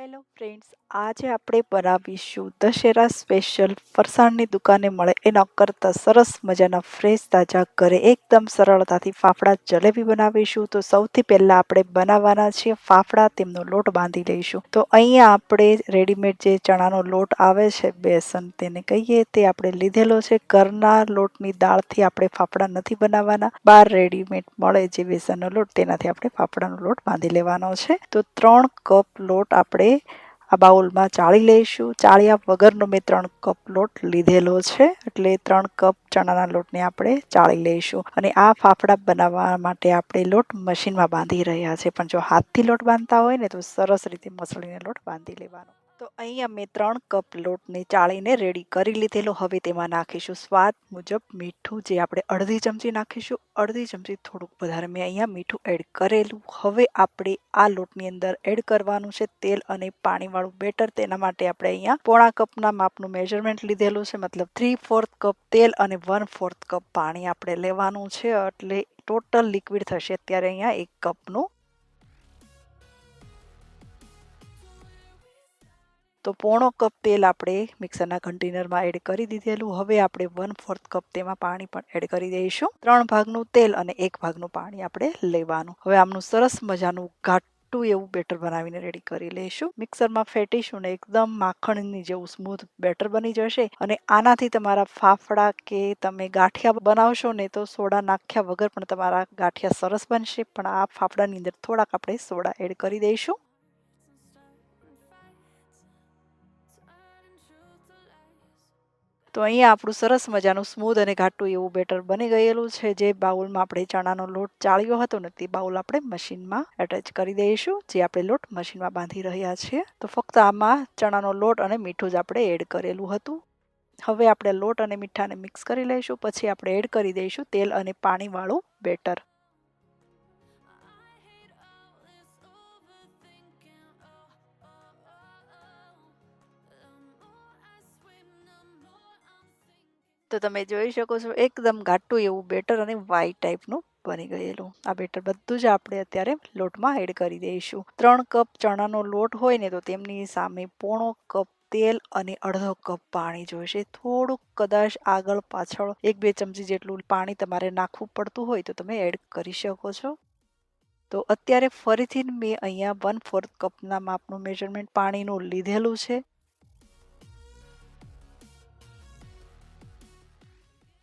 Hello friends આજે આપણે બનાવીશું દશેરા સ્પેશિયલ ફરસાણની દુકાને મળે એના કરતાં સરસ મજાના ફ્રેશ તાજા ઘરે એકદમ સરળતાથી ફાફડા જલેબી બનાવીશું. તો સૌથી પહેલાં આપણે બનાવવાના છીએ ફાફડા, તેમનો લોટ બાંધી લઈશું. તો અહીંયા આપણે રેડીમેડ જે ચણાનો લોટ આવે છે, બેસન તેને કહીએ, તે આપણે લીધેલો છે. ઘરના લોટની દાળથી આપણે ફાફડા નથી બનાવવાના. બહાર રેડીમેડ મળે જે બેસનનો લોટ, તેનાથી આપણે ફાફડાનો લોટ બાંધી લેવાનો છે. તો ત્રણ કપ લોટ આપણે આ બાઉલમાં ચાળી લઈશું. ચાળ્યા વગરનો મેં ત્રણ કપ લોટ લીધેલો છે. એટલે ત્રણ કપ ચણાના લોટને આપણે ચાળી લઈશું. અને આ ફાફડા બનાવવા માટે આપણે લોટ મશીનમાં બાંધી રહ્યા છે. પણ જો હાથથી લોટ બાંધતા હોય ને તો સરસ રીતે મસળીને લોટ બાંધી લેવાનો. તો અહીંયા મેં ત્રણ કપ લોટને ચાળીને રેડી કરી લીધેલો. હવે તેમાં નાખીશું સ્વાદ મુજબ મીઠું, જે આપણે અડધી ચમચી નાખીશું. અડધી ચમચી થોડુંક વધારે મેં અહીંયા મીઠું એડ કરેલું. હવે આપણે આ લોટની અંદર એડ કરવાનું છે તેલ અને પાણીવાળું બેટર તેના માટે આપણે અહીંયા પોણા કપના માપનું મેજરમેન્ટ લીધેલું છે. મતલબ થ્રી ફોર્થ કપ તેલ અને વન ફોર્થ કપ પાણી આપણે લેવાનું છે. એટલે ટોટલ લિક્વિડ થશે અત્યારે અહીંયા એક કપનું તો પોણો કપ તેલ આપણે મિક્સરના કન્ટેનરમાં એડ કરી દીધેલું. હવે આપણે વન ફોર્થ કપ તેમાં પાણી પણ એડ કરી દઈશું. ત્રણ ભાગનું તેલ અને એક ભાગનું પાણી આપણે લેવાનું. હવે આમનું સરસ મજાનું ઘાટું એવું બેટર બનાવીને રેડી કરી લઈશું. મિક્સરમાં ફેટીશું ને એકદમ માખણની જેવું સ્મૂથ બેટર બની જશે. અને આનાથી તમારા ફાફડા કે તમે ગાંઠિયા બનાવશો ને તો સોડા નાખ્યા વગર પણ તમારા ગાંઠિયા સરસ બનશે. પણ આ ફાફડાની અંદર થોડાક આપણે સોડા એડ કરી દઈશું. તો અહીંયા આપણું સરસ મજાનું સ્મૂધ અને ઘાટું એવું બેટર બની ગયેલું છે. જે બાઉલમાં આપણે ચણાનો લોટ ચાળ્યો હતો ને તે બાઉલ આપણે મશીનમાં એટેચ કરી દઈશું. જે આપણે લોટ મશીનમાં બાંધી રહ્યા છીએ. તો ફક્ત આમાં ચણાનો લોટ અને મીઠું જ આપણે એડ કરેલું હતું. હવે આપણે લોટ અને મીઠાને મિક્સ કરી લઈશું. પછી આપણે એડ કરી દઈશું તેલ અને પાણીવાળું બેટર તો તમે જોઈ શકો છો, એકદમ ઘાટું એવું બેટર અને વાઈટ ટાઈપનું બની ગયેલું. આ બેટર બધું જ આપણે અત્યારે લોટમાં એડ કરી દઈશું. ત્રણ કપ ચણાનો લોટ હોય ને તો તેમની સામે પોણો કપ તેલ અને અડધો કપ પાણી જોઈશે. થોડુંક કદાચ આગળ પાછળ એક બે ચમચી જેટલું પાણી તમારે નાખવું પડતું હોય તો તમે એડ કરી શકો છો. તો અત્યારે ફરીથી મેં અહીંયા વન ફોર્થ કપના માપનું મેજરમેન્ટ પાણીનું લીધેલું છે.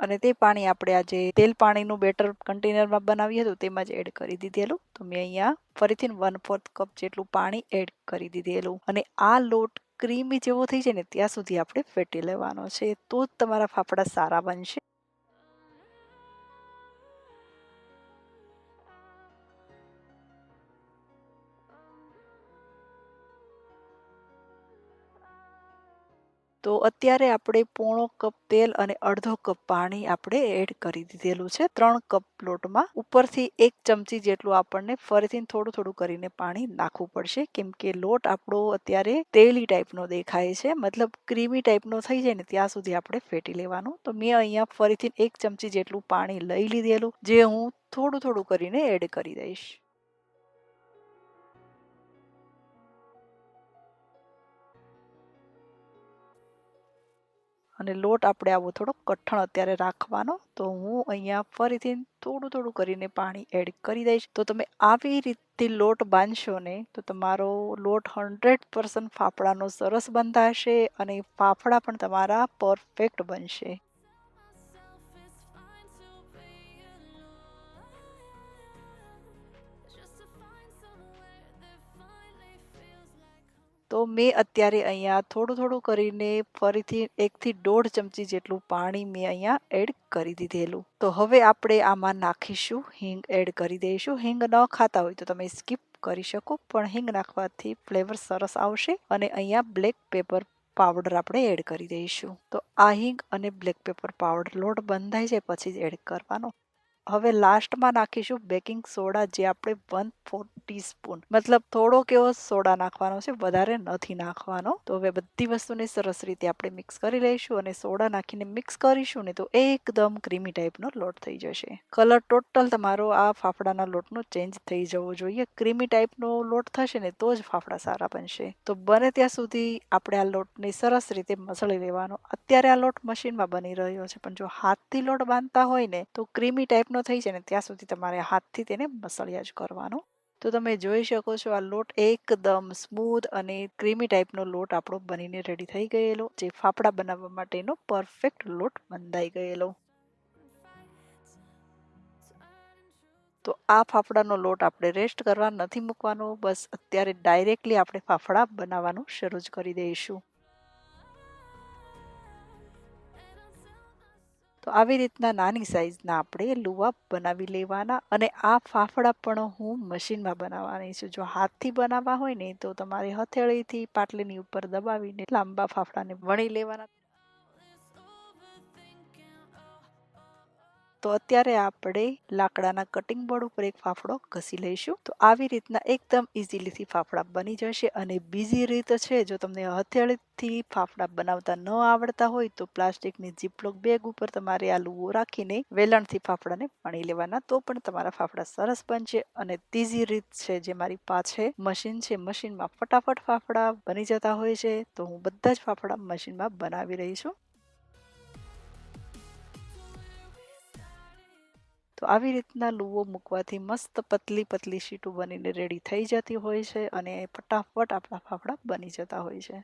અને તે પાણી આપણે આજે તેલ પાણીનું બેટર કન્ટેનરમાં બનાવ્યું હતું તેમાં જ એડ કરી દીધેલું. તો મેં અહીંયા ફરીથી વન ફોર્થ કપ જેટલું પાણી એડ કરી દીધેલું. અને આ લોટ ક્રીમી જેવો થઈ જાય ને ત્યાં સુધી આપણે ફેટી લેવાનો છે. તો જ તમારા ફાફડા સારા બનશે. તો અત્યારે આપણે પોણો કપ તેલ અને અડધો કપ પાણી આપણે એડ કરી દીધેલું છે. ત્રણ કપ લોટમાં ઉપરથી એક ચમચી જેટલું આપણને ફરીથી થોડું થોડું કરીને પાણી નાખવું પડશે. કેમ કે લોટ આપણો અત્યારે તેલી ટાઈપનો દેખાય છે. મતલબ ક્રીમી ટાઈપનો થઈ જાય ને ત્યાં સુધી આપણે ફેટી લેવાનું. તો મેં અહીંયા ફરીથી એક ચમચી જેટલું પાણી લઈ લીધેલું, જે હું થોડું થોડું કરીને એડ કરી દઈશ. અને લોટ આપણે આવો થોડો કઠણ અત્યારે રાખવાનો. તો હું અહીંયા ફરીથી થોડું થોડું કરીને પાણી એડ કરી દઈશ. તો તમે આવી રીતે લોટ બાંધશો ને, તો તમારો લોટ હંડ્રેડ પર્સન્ટ ફાફડાનો સરસ બંધાશે અને ફાફડા પણ તમારા પરફેક્ટ બનશે. તો મેં અત્યારે અહીંયા થોડું થોડું કરીને ફરીથી એકથી દોઢ ચમચી જેટલું પાણી મેં અહીંયા એડ કરી દીધેલું. તો હવે આપણે આમાં નાખીશું, હિંગ એડ કરી દઈશું. હિંગ ન ખાતા હોય તો તમે સ્કીપ કરી શકો, પણ હિંગ નાખવાથી ફ્લેવર સરસ આવશે અને અહીંયા બ્લેક પેપર પાવડર આપણે એડ કરી દઈશું. તો આ હિંગ અને બ્લેક પેપર પાવડર લોટ બંધાઈ જાય, પછી જ એડ કરવાનો. હવે લાસ્ટમાં નાખીશું બેકિંગ સોડા જે આપણે વન ફોર ટીસ્પૂન. મતલબ થોડોક એવો સોડા નાખવાનો છે, વધારે નથી નાખવાનો. તો હવે બધી વસ્તુને સરસ રીતે આપણે મિક્સ કરી લઈશું અને સોડા નાખીને મિક્સ કરીશું ને તો એકદમ ક્રીમી ટાઈપનો લોટ થઈ જશે. કલર ટોટલ તમારો આ ફાફડાના લોટનો ચેન્જ થઈ જવો જોઈએ. ક્રીમી ટાઈપનો લોટ થશે ને તો જ ફાફડા સારા બનશે. તો બને ત્યાં સુધી આપણે આ લોટને સરસ રીતે મસળી લેવાનો. અત્યારે આ લોટ મશીનમાં બની રહ્યો છે, પણ જો હાથથી લોટ બાંધતા હોય ને તો ક્રીમી ટાઈપનો થઈ જાય ને ત્યાં સુધી તમારે હાથથી તેને મસળિયા જ કરવાનો. તો તમે જોઈ શકો છો આ લોટ એકદમ સ્મૂથ અને ક્રીમી ટાઈપનો લોટ આપણો બનીને રેડી થઈ ગયેલો, જે ફાફડા બનાવવા માટેનો પરફેક્ટ લોટ બંધાઈ ગયેલો. તો આ ફાફડાનો લોટ આપણે રેસ્ટ કરવા નથી મૂકવાનો, બસ અત્યારે ડાયરેક્ટલી આપણે ફાફડા બનાવવાનું શરૂ જ કરી દઈશું. તો આવી રીતના નાની સાઇઝના આપણે લુવા બનાવી લેવાના અને આ ફાફડા પણ હું મશીનમાં બનાવવાની છું. જો હાથથી બનાવવા હોય ને તો તમારે હથેળીથી, પાટલીની ઉપર દબાવીને લાંબા ફાફડાને વણી લેવાના. તો અત્યારે આપણે લાકડાના કટિંગ બોર્ડ ઉપર એક ફાફડો ઘસી લઈશું. તો આવી રીતના એકદમ ઇઝીલીથી ફાફડા બની જશે અને બીજી રીત છે, જો તમને હથેળીથી ફાફડા બનાવતા ન આવડતા હોય તો પ્લાસ્ટિકની જીપલોક બેગ ઉપર તમારે આ લુવો રાખીને વેલણથી ફાફડાને પાણી લેવાના તો પણ તમારા ફાફડા સરસ બનશે અને ત્રીજી રીત છે, જે મારી પાસે મશીન છે મશીનમાં ફટાફટ ફાફડા બની જતા હોય છે. તો હું બધા જ ફાફડા મશીનમાં બનાવી રહી છું. તો આવી રીતના લૂવો મૂકવાથી મસ્ત પતલી પતલી શીટું બનીને રેડી થઈ જતી હોય છે અને ફટાફટ આપણા ફાફડા બની જતા હોય છે.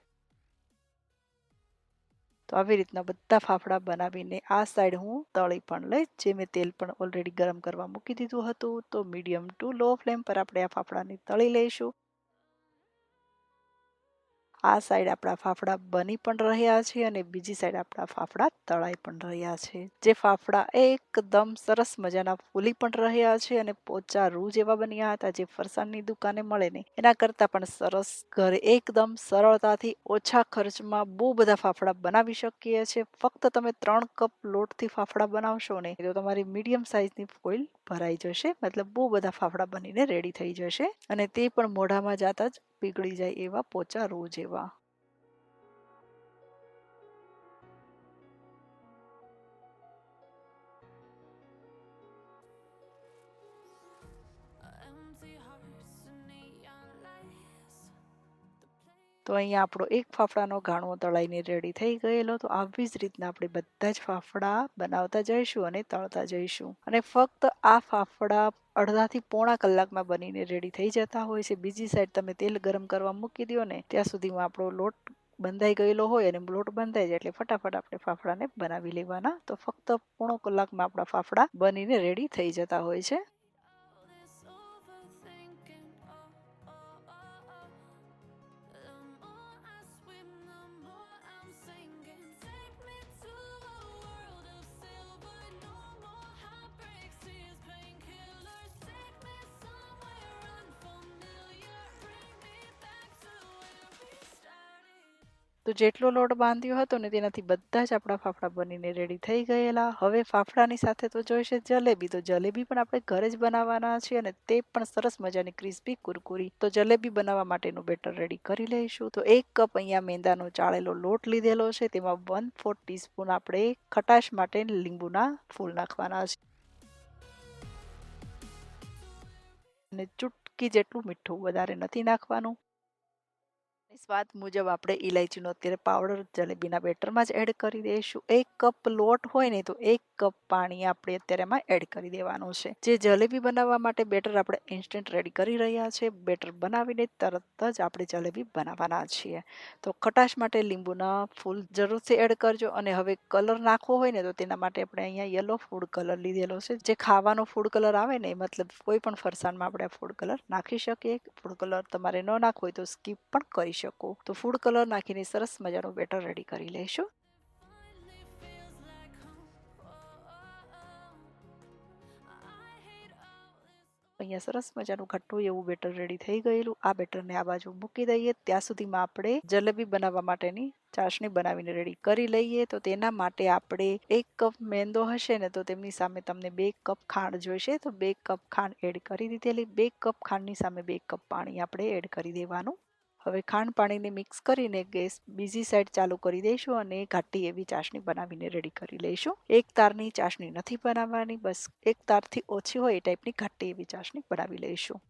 તો આવી રીતના બધા ફાફડા બનાવીને આ સાઈડ હું તળી પણ લઈશ, જે મેં તેલ પણ ઓલરેડી ગરમ કરવા મૂકી દીધું હતું. તો મીડિયમ ટુ લો ફ્લેમ પર આપણે આ ફાફડાને તળી લઈશું. આ સાઈડ આપણા ફાફડા બની પણ રહ્યા છે અને બીજી સાઈડ આપણા ફાફડા તળાઈ પણ રહ્યા છે. જે ફાફડા એકદમ સરસ મજાના ફૂલી પણ રહ્યા છે અને પોચા રૂ જેવા બન્યા હતા જે ફરસાણની દુકાને મળે ને એના કરતાં પણ સરસ ઘરે એકદમ સરળતાથી ઓછા ખર્ચમાં બહુ બધા ફાફડા બનાવી શકીએ છીએ. ફક્ત તમે ત્રણ કપ લોટથી ફાફડા બનાવશો ને તો તમારી મીડિયમ સાઇઝની ફોઇલ ભરાઈ જશે. મતલબ બહુ બધા ફાફડા બનીને રેડી થઈ જશે અને તે પણ મોઢામાં જાતા જ પીગળી જાય એવા પોચા રોજ જેવા તો અહીંયા આપણો એક ફાફડાનો ઘાણો તળાઈને રેડી થઈ ગયેલો. તો આવી જ રીતના આપણે બધા જ ફાફડા બનાવતા જઈશું અને તળતા જઈશું. અને ફક્ત આ ફાફડા અડધાથી પોણા કલાકમાં બનીને રેડી થઈ જતા હોય છે. બીજી સાઈડ તમે તેલ ગરમ કરવા મૂકી દો ને, ત્યાં સુધીમાં આપણો લોટ બંધાઈ ગયેલો હોય અને લોટ બંધાઈ જાય એટલે ફટાફટ આપણે ફાફડાને બનાવી લેવાના. તો ફક્ત પોણો કલાકમાં આપણા ફાફડા બનીને રેડી થઈ જતા હોય છે. તો જેટલો લોટ બાંધ્યો હતો ને તેનાથી બધા જ આપણા ફાફડા બનીને રેડી થઈ ગયેલા. હવે ફાફડાની સાથે તો જોઈશે જલેબી. તો જલેબી પણ આપણે ઘરે જ બનાવવાના છે અને તે પણ સરસ મજાની ક્રિસ્પી કુરકુરી. તો જલેબી બનાવવા માટેનું બેટર રેડી કરી લઈશું. તો એક કપ અહીંયા મેંદાનો ચાળેલો લોટ લીધેલો છે. તેમાં વન ફોર ટીસ્પૂન આપણે ખટાશ માટે લીંબુના ફૂલ નાખવાના છે. અને ચૂટકી જેટલું મીઠું વધારે નથી નાખવાનું. સ્વાદ મુજબ આપણે ઇલાયચીનો અત્યારે પાવડર જલેબીના બેટરમાં જ એડ કરી દઈશું. એક કપ લોટ હોય ને તો એક કપ પાણી આપણે અત્યારે એમાં એડ કરી દેવાનું છે. જે જલેબી બનાવવા માટે બેટર આપણે ઇન્સ્ટન્ટ રેડી કરી રહ્યા છે. બેટર બનાવીને તરત જ આપણે જલેબી બનાવવાના છીએ. તો ખટાશ માટે લીંબુના ફૂલ જરૂરથી એડ કરજો અને હવે કલર નાખવો હોય ને તો તેના માટે આપણે અહીંયા યલો ફૂડ કલર લીધેલો છે. જે ખાવાનો ફૂડ કલર આવે ને મતલબ કોઈ પણ ફરસાણમાં આપણે ફૂડ કલર નાખી શકીએ. ફૂડ કલર તમારે ન નાખવો હોય તો સ્કીપ પણ કરી શકો. તો ફૂડ કલર નાખીને સરસ મજાનું બેટર રેડી કરી લઈશું અહીંયા સરસ મજાનું ઘટ્ટું એવું બેટર રેડી થઈ ગયેલું. આ બેટરને આ બાજુ મૂકી દઈએ. ત્યાં સુધીમાં આપણે જલેબી બનાવવા માટેની ચાસણી બનાવીને રેડી કરી લઈએ. તો તેના માટે આપણે એક કપ મેંદો હશે ને તો તેમની સામે તમને બે કપ ખાંડ જોઈશે. તો બે કપ ખાંડ એડ કરી દીધેલી. બે કપ ખાંડની સામે બે કપ પાણી આપણે એડ કરી દેવાનું. હવે ખાંડ પાણીને મિક્સ કરીને ગેસ બીજી સાઈડ ચાલુ કરી દઈશું અને ઘાટી એવી ચાસણી બનાવીને રેડી કરી લઈશું. એક તારની ચાસણી નથી બનાવવાની, બસ એક તારથી ઓછી હોય એ ટાઈપની ઘાટી એવી ચાસણી બનાવી લઈશું.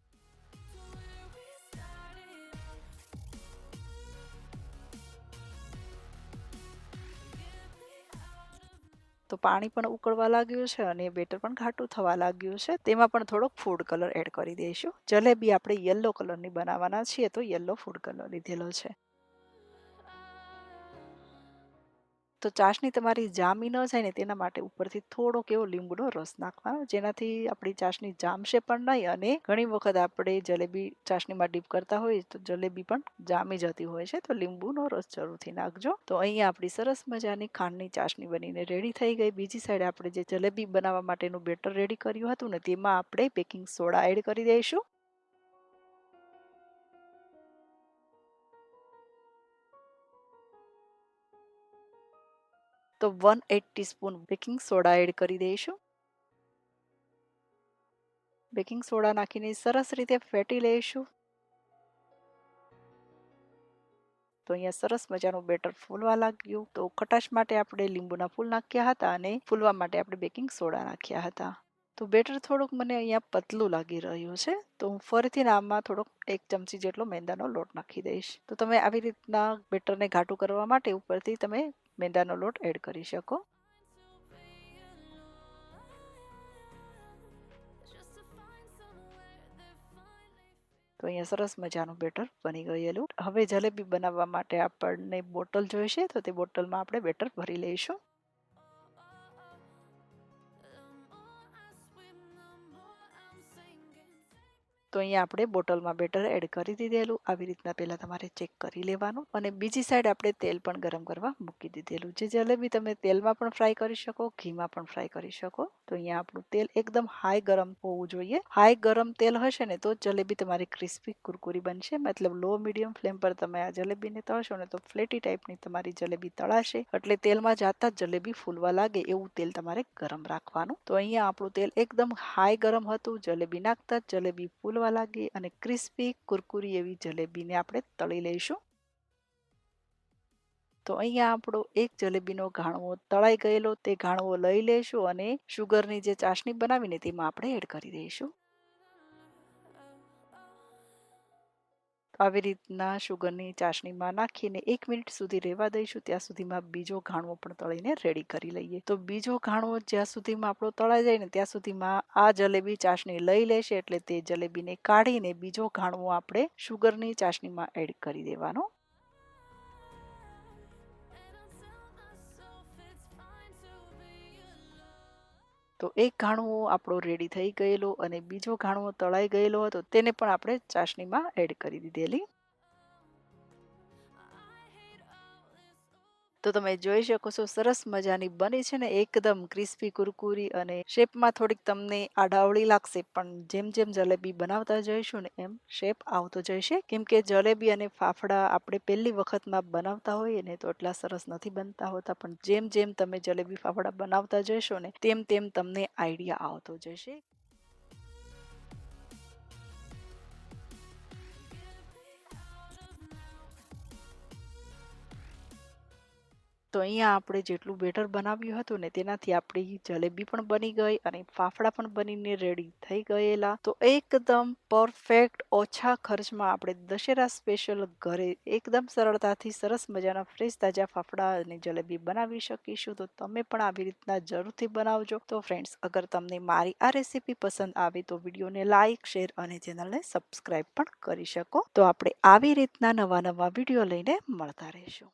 તો પાણી પણ ઉકળવા લાગ્યું છે અને બેટર પણ ઘાટું થવા લાગ્યું છે. તેમાં પણ થોડોક ફૂડ કલર એડ કરી દઈશું. જલેબી આપણે યલો કલરની બનાવવાના છીએ તો યલો ફૂડ કલર લીધેલો છે. તો ચાસણી તમારી જામી ન જાય ને તેના માટે ઉપરથી થોડોક એવો લીંબુનો રસ નાખવાનો, જેનાથી આપણી ચાસણી જામશે પણ નહીં અને ઘણી વખત આપણે જલેબી ચાસણીમાં ડીપ કરતા હોઈએ તો જલેબી પણ જામી જતી હોય છે. તો લીંબુનો રસ જરૂરથી નાખજો. તો અહીંયા આપણી સરસ મજાની ખાંડની ચાસણી બનીને રેડી થઈ ગઈ. બીજી સાઈડે આપણે જે જલેબી બનાવવા માટેનું બેટર રેડી કર્યું હતું ને તેમાં આપણે બેકિંગ સોડા એડ કરી દઈશું. તો one eighth teaspoon baking soda add કરી દઈશું. બેકિંગ સોડા નાખીને સરસ રીતે ફેટી લઈશું. તો અહીંયા સરસ મજાનું બેટર ફૂલવા લાગ્યું. તો ખટાશ માટે આપણે લીંબુના ફૂલ નાખ્યા હતા અને ફૂલવા માટે આપણે બેકિંગ સોડા નાખ્યા હતા. તો બેટર થોડુંક મને અહીંયા પતલું લાગી રહ્યું છે. તો હું ફરીથી આમાં થોડોક એક ચમચી જેટલો મેંદાનો લોટ નાખી દઈશ. તો તમે આવી રીતના બેટરને ઘાટું કરવા માટે ઉપરથી તમે મેંદાનો લોટ એડ કરી શકો. તો અહીંયા સરસ મજાનું બેટર બની ગયેલું. હવે જલેબી બનાવવા માટે આપણને બોટલ જોઈશે તો તે બોટલમાં આપણે બેટર ભરી લઈશું. તો અહીંયા આપણે બોટલમાં બેટર એડ કરી દીધેલું. આવી રીતના પહેલાં તમારે ચેક કરી લેવાનું. અને બીજી સાઈડ આપણે તેલ પણ ગરમ કરવા મૂકી દીધેલું જે જલેબી તમે તેલમાં પણ ફ્રાય કરી શકો, ઘીમાં પણ ફ્રાય કરી શકો. તો અહીંયા આપણું તેલ એકદમ હાઈ ગરમ હોવું જોઈએ. હાઈ ગરમ તેલ હશે ને તો જલેબી તમારી ક્રિસ્પી, કુરકુરી બનશે. મતલબ લો, મીડિયમ ફ્લેમ પર તમે આ જલેબીને તળશો ને તો ફ્લેટી ટાઈપની તમારી જલેબી તળાશે. એટલે તેલમાં જાતા જ જલેબી ફૂલવા લાગે એવું તેલ તમારે ગરમ રાખવાનું. તો અહીંયા આપણું તેલ એકદમ હાઈ ગરમ હતું. જલેબી નાખતા જલેબી ફૂલવા થવા લાગી અને ક્રિસ્પી કુરકુરી એવી જલેબીને આપણે તળી લઈશું. તો અહીંયા આપણો એક જલેબીનો ઘાણવો તળાઈ ગયેલો, તે ઘાણવો લઈ લઈશું અને શુગરની જે ચાસણી બનાવીને તેમાં આપણે એડ કરી દઈશું. આવી રીતના શુગરની ચાસણીમાં નાખીને એક મિનિટ સુધી રહેવા દઈશું. ત્યાં સુધીમાં બીજો ઘાણવો પણ તળીને રેડી કરી લઈએ. તો બીજો ઘાણવો જ્યાં સુધીમાં આપણો તળાઈ જાય ને ત્યાં સુધીમાં આ જલેબી ચાસણી લઈ લેશે એટલે તે જલેબીને કાઢીને બીજો ઘાણવો આપણે શુગરની ચાસણીમાં એડ કરી દેવાનો તો એક ઘાણવો આપણો રેડી થઈ ગયેલો અને બીજો ઘાણવો તળાઈ ગયેલો હતો તેને પણ આપણે ચાસણીમાં એડ કરી દીધેલી. તો તમે જોઈ શકો છો, સરસ મજાની બની છે ને એકદમ ક્રિસ્પી કુરકુરી અને શેપમાં થોડીક તમને આડાવળી લાગશે, પણ જેમ જેમ જલેબી બનાવતા જઈશું ને એમ શેપ આવતો જશે કેમ કે જલેબી અને ફાફડા આપણે પહેલી વખતમાં બનાવતા હોઈએ ને તો એટલા સરસ નથી બનતા હોતા, પણ જેમ જેમ તમે જલેબી, ફાફડા બનાવતા જશો ને તેમ તેમ તમને આઈડિયા આવતો જશે. તો અહીંયા આપણે જેટલું બેટર બનાવ્યું હતું ને તેનાથી આપણી જલેબી પણ બની ગઈ અને ફાફડા પણ બનીને રેડી થઈ ગયેલા. તો એકદમ પરફેક્ટ ઓછા ખર્ચમાં આપણે દશેરા સ્પેશિયલ ઘરે એકદમ સરળતાથી સરસ મજાના ફ્રેશ તાજા ફાફડા અને જલેબી બનાવી શકીશું. તો તમે પણ આવી રીતના જરૂરથી બનાવજો. તો ફ્રેન્ડ્સ અગર તમને મારી આ રેસીપી પસંદ આવે તો વિડીયોને લાઇક શેર અને ચેનલને સબસ્ક્રાઈબ પણ કરી શકો. તો આપણે આવી રીતના નવા નવા વીડિયો લઈને મળતા રહીશું.